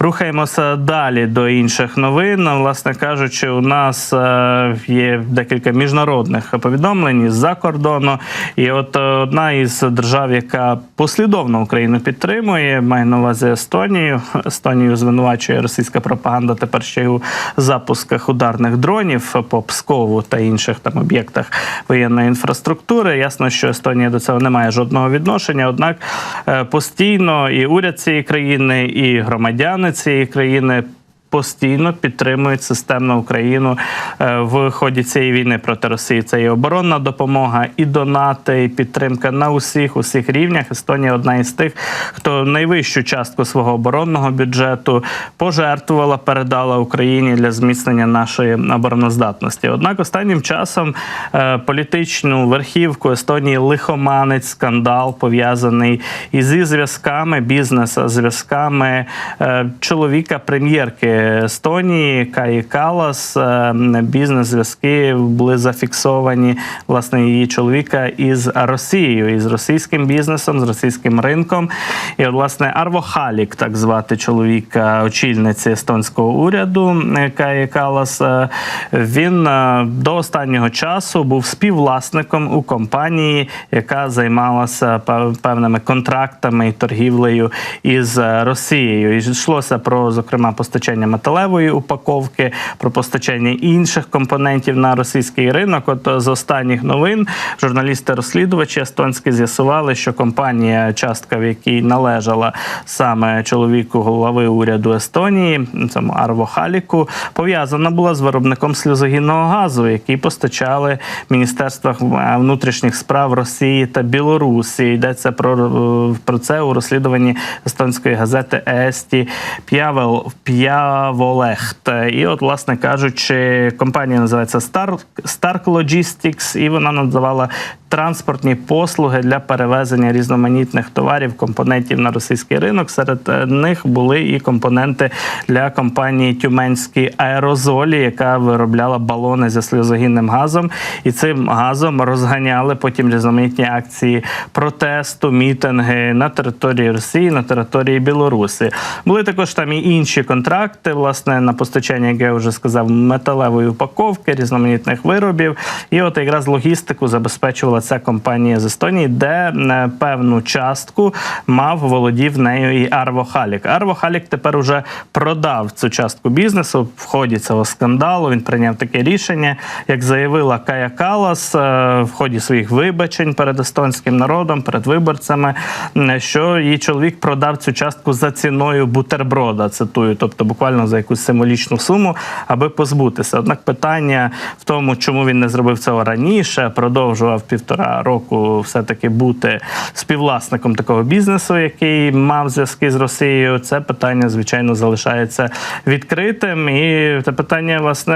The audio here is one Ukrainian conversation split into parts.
Рухаємося далі до інших новин. Власне кажучи, у нас е, є декілька міжнародних повідомлень з-за кордону. І от е, одна із держав, яка послідовно Україну підтримує, має на увазі Естонію. Естонію звинувачує російська пропаганда тепер ще й у запусках ударних дронів по Пскову та інших там об'єктах воєнної інфраструктури. Ясно, що Естонія до цього не має жодного відношення. Однак е, постійно і уряд цієї країни, і громадяни цієї країни. Постійно підтримують системно Україну е, в ході цієї війни проти Росії. Це і оборонна допомога, і донати, і підтримка на усіх усіх рівнях. Естонія одна із тих, хто найвищу частку свого оборонного бюджету пожертвувала, передала Україні для зміцнення нашої обороноздатності. Однак останнім часом е, політичну верхівку Естонії лихоманець скандал пов'язаний із зі зв'язками бізнеса, зв'язками е, чоловіка прем'єрки. Естонії Каї Калас. Е, Бізнес-зв'язки були зафіксовані власне її чоловіка із Росією, із російським бізнесом, з російським ринком. І от, власне Арво Халік, так звати чоловіка, очільниці естонського уряду е, Каї Калас. е, Він до останнього часу був співвласником у компанії, яка займалася певними контрактами і торгівлею із Росією. І йшлося про зокрема постачання металевої упаковки, про постачання інших компонентів на російський ринок. От е, з останніх новин журналісти-розслідувачі естонські з'ясували, що компанія, частка в якій належала саме чоловіку голови уряду Естонії, цьому Арво Халіку, пов'язана була з виробником сльозогінного газу, який постачали міністерствах е, внутрішніх справ Росії та Білорусі. Йдеться про, е, про це у розслідуванні естонської газети Есті П'явел П'яволехт. І, от, власне кажучи, компанія називається Stark, Stark Logistics, і вона надавала транспортні послуги для перевезення різноманітних товарів, компонентів на російський ринок. Серед е, них були і компоненти для компанії Тюменські аерозолі, яка виробляла балони зі сльозогінним газом, і цим газом розганяли потім різноманітні акції протесту, мітинги на території Росії, на території Білорусі. Були також там і інші контракти, власне, на постачання, як я вже сказав, металевої упаковки, різноманітних виробів. І от якраз логістику забезпечувала ця компанія з Естонії, де е, певну частку мав володів нею і Арво Халік. Арво Халік тепер уже продав цю частку бізнесу в ході цього скандалу. Він прийняв таке рішення, як заявила Кая Калас е, в ході своїх вибачень перед естонським народом, перед виборцями, що її чоловік продав цю частку за ціною бутерброда. Цитую, тобто буквально за якусь символічну суму, аби позбутися. Однак питання в тому, чому він не зробив цього раніше, продовжував півтора року все-таки бути співвласником такого бізнесу, який мав зв'язки з Росією. Це питання, звичайно, залишається відкритим. І це питання, власне,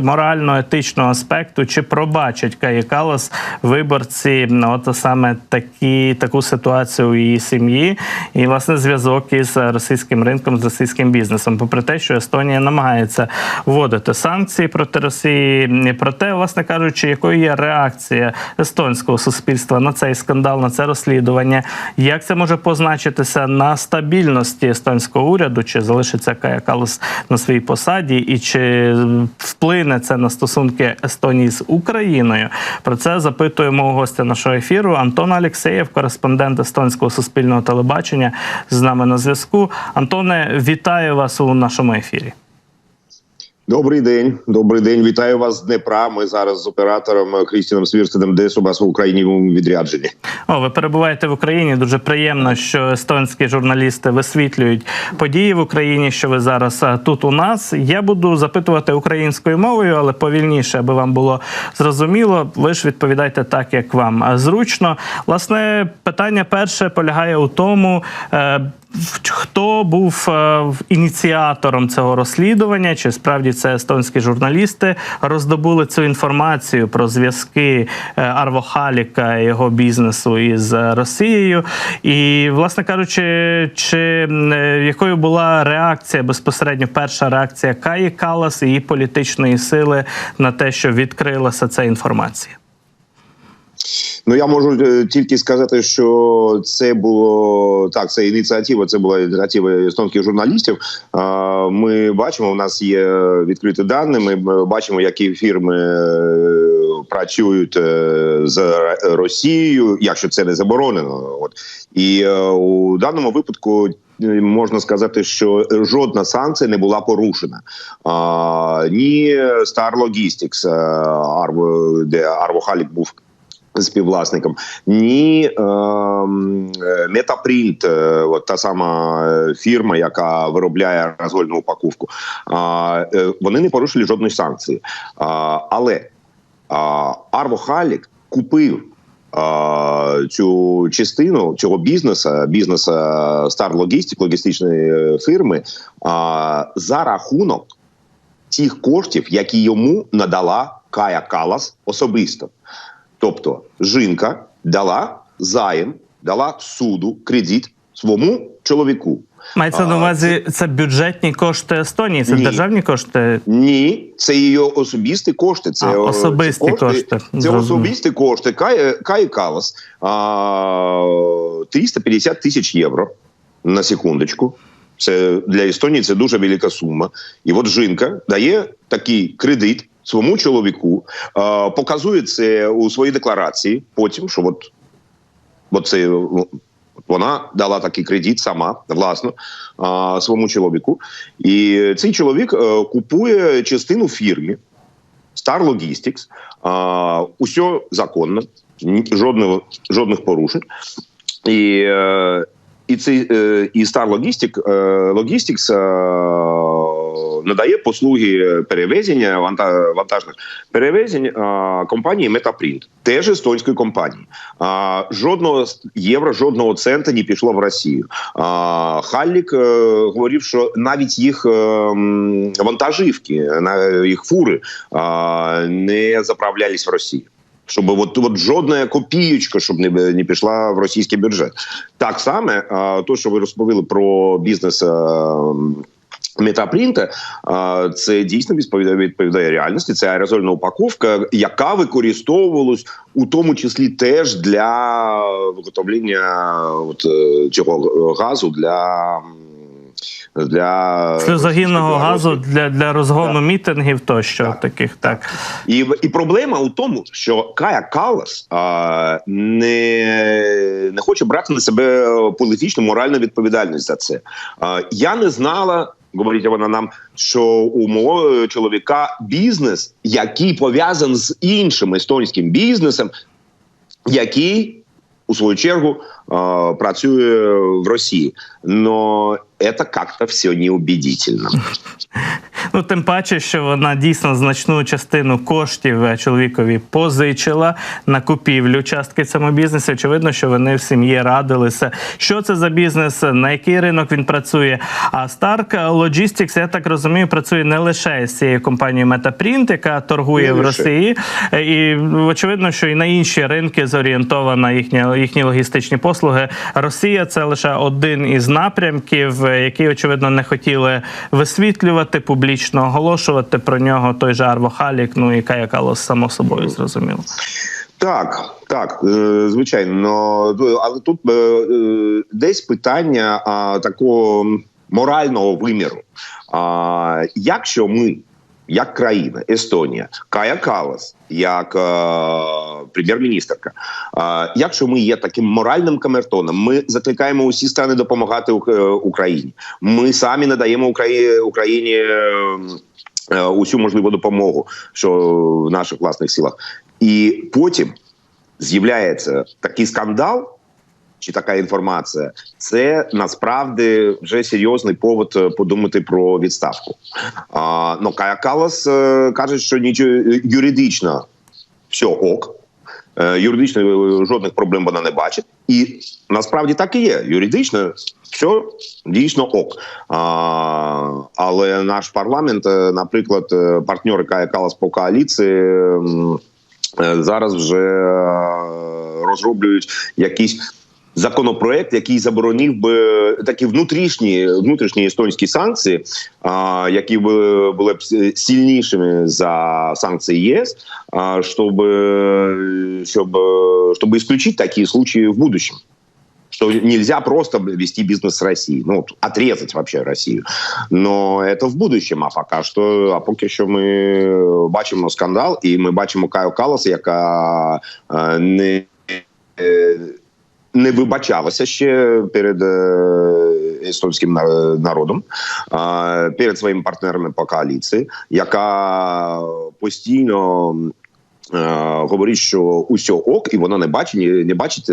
морально-етичного аспекту, чи пробачить Каї Калас виборці ну, от саме такі, таку ситуацію у її сім'ї, і власне зв'язок із російським ринком, з російським бізнесом, попри те, що Естонія намагається вводити санкції проти Росії. Проте, власне кажучи, якою є реакція естонського суспільства на цей скандал, на це розслідування, як це може позначитися на стабільності естонського уряду, чи залишиться Кая Калас на своїй посаді, і чи вплине це на стосунки Естонії з Україною? Про це запитуємо у гостя нашого ефіру Антон Алєксєєв, кореспондент естонського суспільного телебачення, з нами на зв'язку. Антоне, вітаю вас у нашому ефірі. Добрий день, добрий день. Вітаю вас з Днепра. Ми зараз з оператором е, Крістіном Свірстедом десь у вас в Україні в відрядженні. О, ви перебуваєте в Україні. Дуже приємно, що естонські журналісти висвітлюють події в Україні. Що ви зараз тут у нас? Я буду запитувати українською мовою, але повільніше, аби вам було зрозуміло. Ви ж відповідайте так, як вам зручно. Власне, питання перше полягає у тому. Хто був е, ініціатором цього розслідування? Чи справді це естонські журналісти роздобули цю інформацію про зв'язки е, Арво Халіка і його бізнесу із е, Росією? І, власне кажучи, чи якою була реакція безпосередньо перша реакція Каї Калас і її політичної сили на те, що відкрилася ця інформація? Ну я можу е, тільки сказати, що це було так. Це ініціатива. Це була ініціатива естонських журналістів. Ми бачимо, у нас є відкриті дані. Ми бачимо, які фірми е, працюють е, з Росією, якщо це не заборонено. От і у даному випадку. Можна сказати, що жодна санкція не була порушена. А, ні Star Logistics, де Арво Халік був співвласником, ні е, Метапринт, от та сама е, фірма, яка виробляє розгольну упаковку, вони не порушили жодної санкції. Але Арво Халік купив. Цю частину цього бізнесу, бізнесу Star Logistic, логістичної е, фірми, за рахунок тих коштів, які йому надала Кая Калас особисто. Тобто жінка дала заєм, дала суду кредит своєму чоловіку. Мається на увазі, це бюджетні кошти Естонії, це Ні. державні кошти. Ні, це її особисті кошти. Це А, е, особисті це кошти. Це Зрозумів. особисті кошти. Кай, Кай Калас а, 350 тисяч євро на секундочку. Це для Естонії це дуже велика сума. І от жінка дає такий кредит своєму чоловіку, показує це у своїй декларації. Потім, що от, от це вона дала такий кредит сама власно своєму чоловіку. І цей чоловік е, купує частину фірмі Star Logistics. А, усе законно, жодного, жодних порушень. І, е, і, цей, е, і Star е, Logistics е, надає послуги перевезення ванта, вантажних перевезень компанії Metaprint, теж естонської компанії. Жодного євро, жодного цента не пішло в Росію. Халлік говорив, що навіть їх вантажівки, на їх фури не заправлялись в Росію. Щоб от, от жодна копієчка, щоб не, не пішла в російський бюджет. Так само, то, що ви розповіли про бізнес. Метапринта це дійсно відповідає, відповідає реальності. Це аерозольна упаковка, яка використовувалась у тому числі теж для виготовлення от, е, цього газу для, для Сльозогінного газу для, для розгону Так. мітингів тощо Так. таких. Так. І, і проблема у тому, що Кая Калас а, не, не хоче брати на себе політичну моральну відповідальність за це. А, я не знала. Говорить вона нам, що у мого чоловіка бізнес, який пов'язаний з іншим естонським бізнесом, який у свою чергу э, працює в Росії. Но это как-то все неубедительно. Ну, тим паче, що вона дійсно значну частину коштів е, чоловікові позичила на купівлю частки в цьому бізнесі. Очевидно, що вони в сім'ї радилися. Що це за бізнес, на який ринок він працює. А Stark Logistics, я так розумію, працює не лише з цією компанією Metaprint, яка торгує Не в. Росії, Е, і очевидно, що і на інші ринки зорієнтована їхня їхні логістичні послуги. Росія це лише один із напрямків, е, який очевидно не хотіли висвітлювати публічно, оголошувати про нього той же Арво Халік, ну і Кая Калос, само собою зрозуміло. Так, так, е, звичайно, але тут е, е, десь питання такого морального виміру. Якщо ми, як країна, Естонія, Кая Калас, як е, прем'єр-міністерка, е, якщо ми є таким моральним камертоном, ми закликаємо усі стани допомагати е, Україні. Ми самі надаємо Украї- Україні. е, е, Усю можливу допомогу, що в наших власних силах, і потім з'являється такий скандал. Чи така інформація, це насправді вже серйозний повод е, подумати про відставку. А, ну Кая Калас е, каже, що нічого юридично все ок. Е, Юридично е, жодних проблем вона не бачить, і насправді так і є. Юридично все дійсно ок. А, але наш парламент, е, наприклад, е, партнери Кая Калас по коаліції. е, Зараз вже е, розроблюють якісь законопроект, який заборонив би такі внутрішні внутрішні естонські санкції, а, які б були б сильнішими за санкції ЄС, а, щоб, щоб, чтобы исключить такие случаи в будущем что нельзя просто вести бизнес с Россией, ну, отрезать вообще Россию. Но это в будущем, а пока що, а поки що ми бачимо скандал, і ми бачимо Каю Калас, яка е, не, е, не вибачалася ще перед е, естонським народом, е, перед своїми партнерами по коаліції, яка постійно е, говорить, що усе ок, і вона не бачить не бачить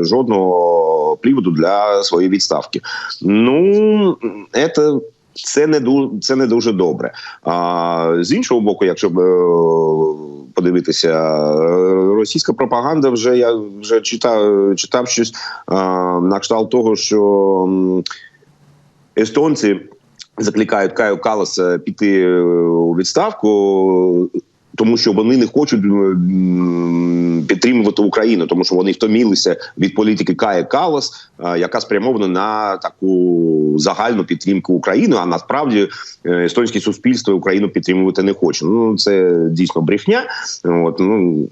жодного приводу для своєї відставки. Ну це. Це не дуже це не дуже добре. А з іншого боку, якщо б подивитися, е, російська пропаганда вже я вже читав читав щось е, на кшталт того, що естонці закликають Каю Каласа піти е, у відставку. Тому що вони не хочуть підтримувати Україну, тому що вони втомілися від політики Кає Калас, е, яка спрямована на таку загальну підтримку України. А насправді е, естонське суспільство Україну підтримувати не хоче. Ну це дійсно брехня. От ну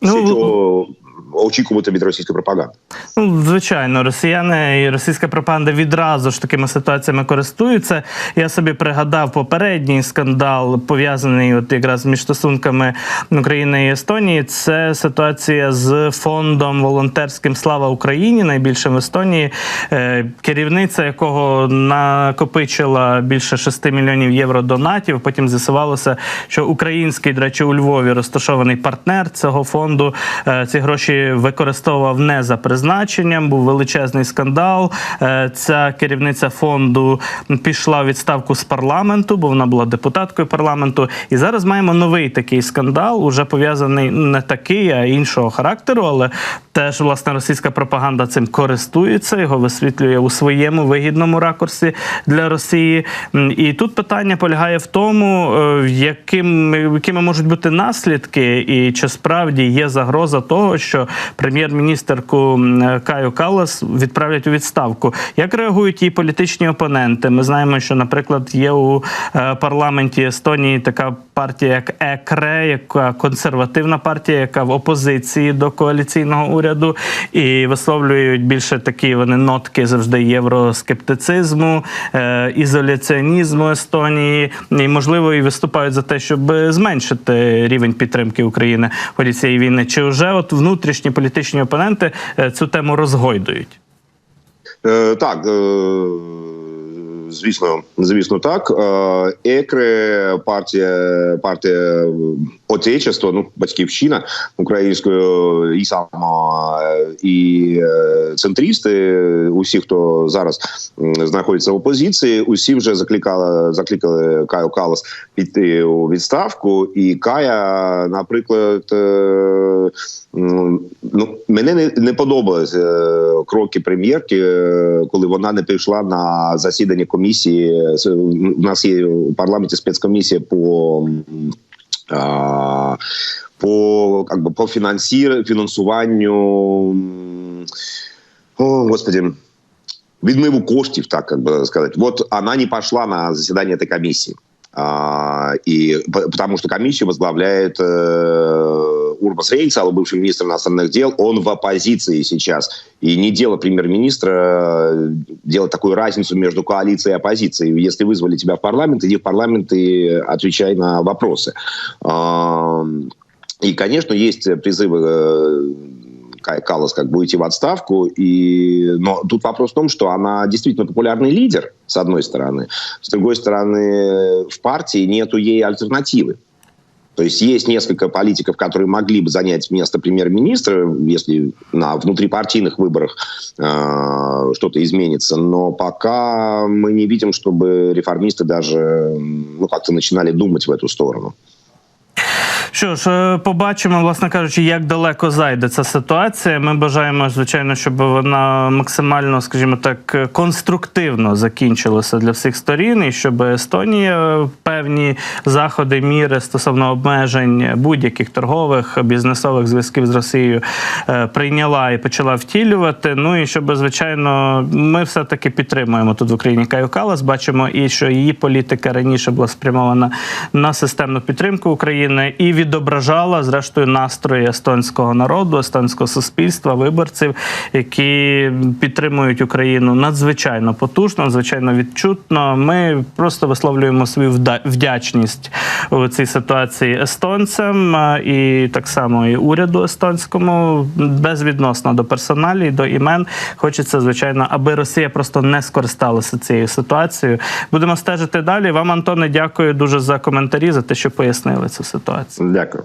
Ну, очікувати від російської пропаганди. Ну, звичайно, росіяни і російська пропаганда відразу ж такими ситуаціями користуються. Я собі пригадав попередній скандал, пов'язаний от якраз між стосунками України і Естонії. Це ситуація з фондом волонтерським Слава Україні, найбільшим в Естонії, е, керівниця якого накопичила більше 6 мільйонів євро донатів. Потім з'ясувалося, що український, до речі, у Львові розташований партнер цього фонду е, ці гроші використовував не за призначенням. Був величезний скандал. Е, Ця керівниця фонду пішла у відставку з парламенту, бо вона була депутаткою парламенту. І зараз маємо новий такий скандал, уже пов'язаний не такий, а іншого характеру. Але теж власне російська пропаганда цим користується, його висвітлює у своєму вигідному ракурсі для Росії. І тут питання полягає в тому, е, яким, якими можуть бути наслідки, і чи справді є загроза того, що прем'єр-міністерку Каю Калас відправлять у відставку. Як реагують її політичні опоненти? Ми знаємо, що, наприклад, є у е, парламенті Естонії така партія, як ЕКРЕ, яка консервативна партія, яка в опозиції до коаліційного уряду, і висловлюють більше такі вони нотки завжди євроскептицизму, е, ізоляціонізму Естонії, і можливо і виступають за те, щоб зменшити рівень підтримки України в ході цієї війни. Чи вже от внутрішні політичні опоненти е, цю тему розгойдують? Е, так, е, звісно, звісно, так. Е, Екре, партія, партія Отечество, ну, батьківщина українською, і сама і е, центристи, усі, хто зараз знаходиться в опозиції, усі вже закликали, закликали Каю Калас піти у відставку. І Кая, наприклад, е, ну, мене не, не подобалися е, кроки прем'єрки, коли вона не прийшла на засідання комісії. У нас є у парламенті спецкомісія по. м, а, по как бы по фінансір, фінансуванню м, о, господи, відмиву коштів, так как бы сказать. Вот она не пошла на заседание этой комиссии. А, и по- потому что комиссию возглавляет э, Урбас Рейнсал, бывший министр иностранных дел. Он в оппозиции сейчас. И не дело премьер-министра э, делать такую разницу между коалицией и оппозицией. Если вызвали тебя в парламент, иди в парламент и отвечай на вопросы. И, конечно, есть призывы э, Калас как бы уйти в отставку. И... Но тут вопрос в том, что она действительно популярный лидер, с одной стороны. С другой стороны, в партии нету ей альтернативы. То есть есть несколько политиков, которые могли бы занять место премьер-министра, если на внутрипартийных выборах э, что-то изменится. Но пока мы не видим, чтобы реформисты даже ну, как-то начинали думать в эту сторону. Що ж, е, побачимо, власне кажучи, як далеко зайде ця ситуація. Ми бажаємо, звичайно, щоб вона максимально, скажімо так, е, конструктивно закінчилася для всіх сторін, і щоб Естонія певні заходи, міри стосовно обмежень будь-яких торгових бізнесових зв'язків з Росією е, прийняла і почала втілювати. Ну і щоб, звичайно, ми все таки підтримуємо тут в Україні Каю Калас. Бачимо і що її політика раніше була спрямована на системну підтримку України і відображала зрештою настрої естонського народу, естонського суспільства, виборців, які підтримують Україну надзвичайно потужно, надзвичайно відчутно. Ми просто висловлюємо свою вдячність у цій ситуації естонцям і так само і уряду естонському безвідносно до персоналі, до імен. Хочеться, звичайно, аби Росія просто не скористалася цією ситуацією. Будемо стежити далі. Вам, Антоне, дякую дуже за коментарі, за те, що пояснили цю ситуацію. Дякую.